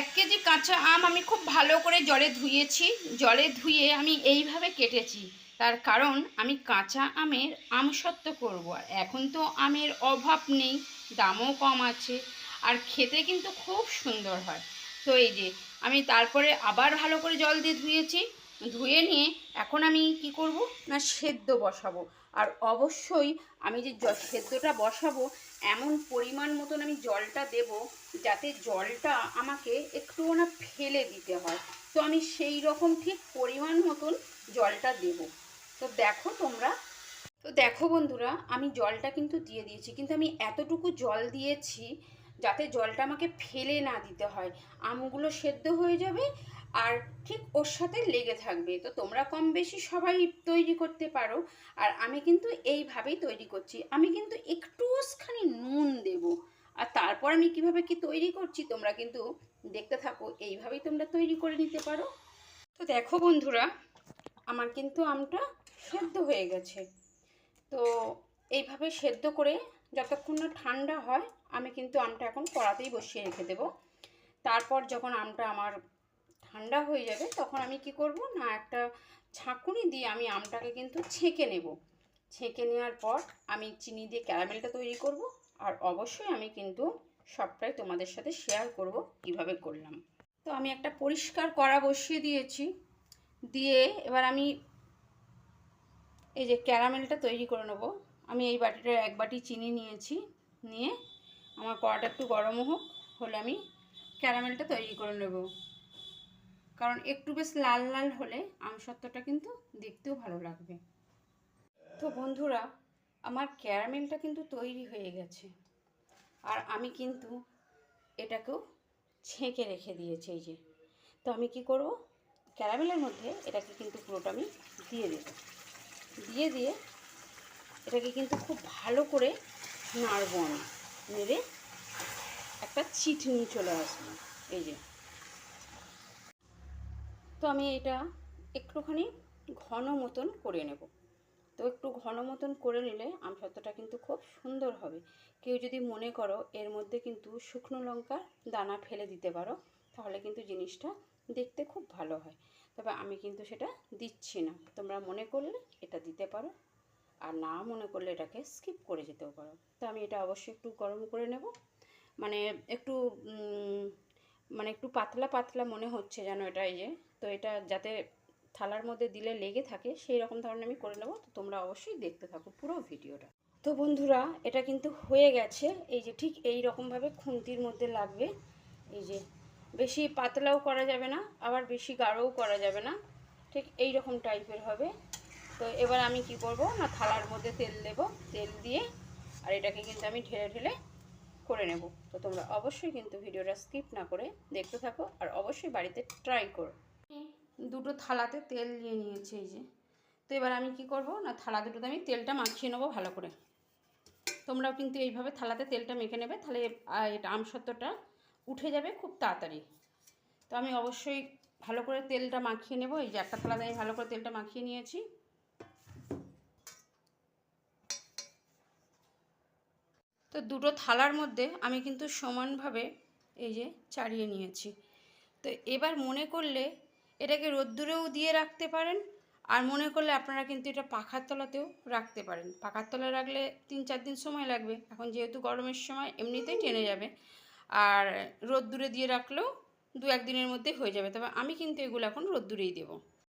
এক কেজি কাঁচা আম আমি খুব ভালো করে জলে ধুয়েছি। জলে ধুয়ে আমি এইভাবে কেটেছি। তার কারণ আমি কাঁচা আমের আমসত্ত্ব করব। আর এখন তো আমের অভাব নেই, দামও কম আছে, আর খেতে কিন্তু খুব সুন্দর হয়। তো এই যে, আমি তারপরে আবার ভালো করে জল দিয়ে ধুয়েছি। ধুয়ে নিয়ে এখন আমি কি করব? না, সেদ্ধ বসাবো। আর অবশ্যই আমি যে সেদ্ধটা বসাবো, এমন পরিমাণ মতন আমি জলটা দেব যাতে জলটা আমাকে একটু না ফেলে দিতে হয়। তো আমি সেই রকম ঠিক পরিমাণ মতন জলটা দেব। তো দেখো তোমরা। তো দেখো বন্ধুরা, আমি জলটা কিন্তু দিয়ে দিয়েছি। কিন্তু আমি এতটুকু জল দিয়েছি যাতে জলটা আমাকে ফেলে না দিতে হয়। আমগুলো সেদ্ধ হয়ে যাবে আর ঠিক ওর সাথে লেগে থাকবে। তো তোমরা কম বেশি সবাই তৈরি করতে পারো। আর আমি কিন্তু এইভাবেই তৈরি করছি। আমি কিন্তু একটুখানি নুন দেব। আর তারপর আমি কীভাবে কি তৈরি করছি তোমরা কিন্তু দেখতে থাকো। এইভাবেই তোমরা তৈরি করে নিতে পারো। তো দেখো বন্ধুরা, আমার কিন্তু আমটা সেদ্ধ হয়ে গেছে। তো এইভাবে সেদ্ধ করে যতক্ষণ না ঠান্ডা হয়, আমি কিন্তু আমটা এখন কড়াতেই বসিয়ে রেখে দেব। তারপর যখন আমটা আমার ঠান্ডা হয়ে যাবে, তখন আমি কি করব না, একটা ছাঁকুনি দিয়ে আমি আমটাকে কিন্তু ছেঁকে নেব। ছেঁকে নেওয়ার পর আমি চিনি দিয়ে ক্যারামেলটা তৈরি করব আর অবশ্যই আমি কিন্তু সবটাই তোমাদের সাথে শেয়ার করব কীভাবে করলাম। তো আমি একটা পরিষ্কার কড়া বসিয়ে দিয়েছি। দিয়ে এবার আমি এই যে ক্যারামেলটা তৈরি করে নেব। আমি এই বাটিটা এক বাটি চিনি নিয়েছি, নিয়ে আমার কড়াটা একটু গরম হোক, হলে আমি ক্যারামেলটা তৈরি করে নেব। কারণ একটু বেশ লাল লাল হলে আমসত্ত্বটা কিন্তু দেখতেও ভালো লাগবে। তো বন্ধুরা, আমার ক্যারামেলটা কিন্তু তৈরি হয়ে গেছে। আর আমি কিন্তু এটাকেও ছেঁকে রেখে দিয়েছি এই যে। তো আমি কি করব? ক্যারামেলের মধ্যে এটাকে কিন্তু পুরোটা আমি দিয়ে দেবো। দিয়ে দিয়ে এটাকে কিন্তু খুব ভালো করে নাড়বো আমি। নেড়ে একটা চিট নিয়ে চলে আসব। এই যে। তো আমি এটা একটুখানি ঘন মতন করে নেব। তো একটু ঘন মতন করে নিলে আমসত্ত্বটা কিন্তু খুব সুন্দর হবে। কেউ যদি মনে করো এর মধ্যে কিন্তু শুকনো লঙ্কা দানা ফেলে দিতে পারো, তাহলে কিন্তু জিনিসটা দেখতে খুব ভালো হয়। তবে আমি কিন্তু সেটা দিচ্ছি না। তোমরা মনে করলে এটা দিতে পারো। আর না মনে করলে এটাকে স্কিপ করে যেতেও পারো। তো আমি এটা অবশ্যই একটু গরম করে নেব। মানে একটু মানে একটু পাতলা পাতলা মনে হচ্ছে যেন এটা এই যে। তো এটা যাতে থালার মধ্যে দিলে লেগে থাকে, সেই রকম ধরনের আমি করে নেব। তো তোমরা অবশ্যই দেখতে থাকো পুরো ভিডিওটা। তো বন্ধুরা, এটা কিন্তু হয়ে গেছে। এই যে ঠিক এই রকমভাবে খুন্তির মধ্যে লাগবে। এই যে বেশি পাতলাও করা যাবে না, আবার বেশি গাঢ়ও করা যাবে না। ঠিক এই রকম টাইপের হবে। তো এবার আমি কি করব? না, থালার মধ্যে তেল দেব। তেল দিয়ে, আর এটাকে কিন্তু আমি ঢেলে ঢেলে করে নেব। তো তোমরা অবশ্যই কিন্তু ভিডিওটা স্কিপ না করে দেখতে থাকো, আর অবশ্যই বাড়িতে ট্রাই করো। দুটো থালাতে তেল নিয়ে নিয়েছি এই যে। তো এবার আমি কি করব? না, থালা দুটোতে আমি তেলটা মাখিয়ে নেব ভালো করে। তোমরাও কিন্তু এইভাবে থালাতে তেলটা মেখে নেবে, তাহলে এটা আমসত্ত্বটা উঠে যাবে খুব তাড়াতাড়ি। তো আমি অবশ্যই ভালো করে তেলটা মাখিয়ে নেব। এই যে একটা থালাতে আমি ভালো করে তেলটা মাখিয়ে নিয়েছি। তো দুটো থালার মধ্যে আমি কিন্তু সমানভাবে এই যে চাড়িয়ে নিয়েছি। তো এবার মনে করলে এটাকে রোদ্দুরেও দিয়ে রাখতে পারেন, আর মনে করলে আপনারা কিন্তু এটা পাখার তলাতেও রাখতে পারেন। পাখার তলায় রাখলে তিন চার দিন সময় লাগবে, এখন যেহেতু গরমের সময় এমনিতেই টেনে যাবে, আর রোদ্দুরে দিয়ে রাখলেও দু একদিনের মধ্যে হয়ে যাবে। তবে আমি কিন্তু এগুলো এখন রোদ্দুরেই দেবো।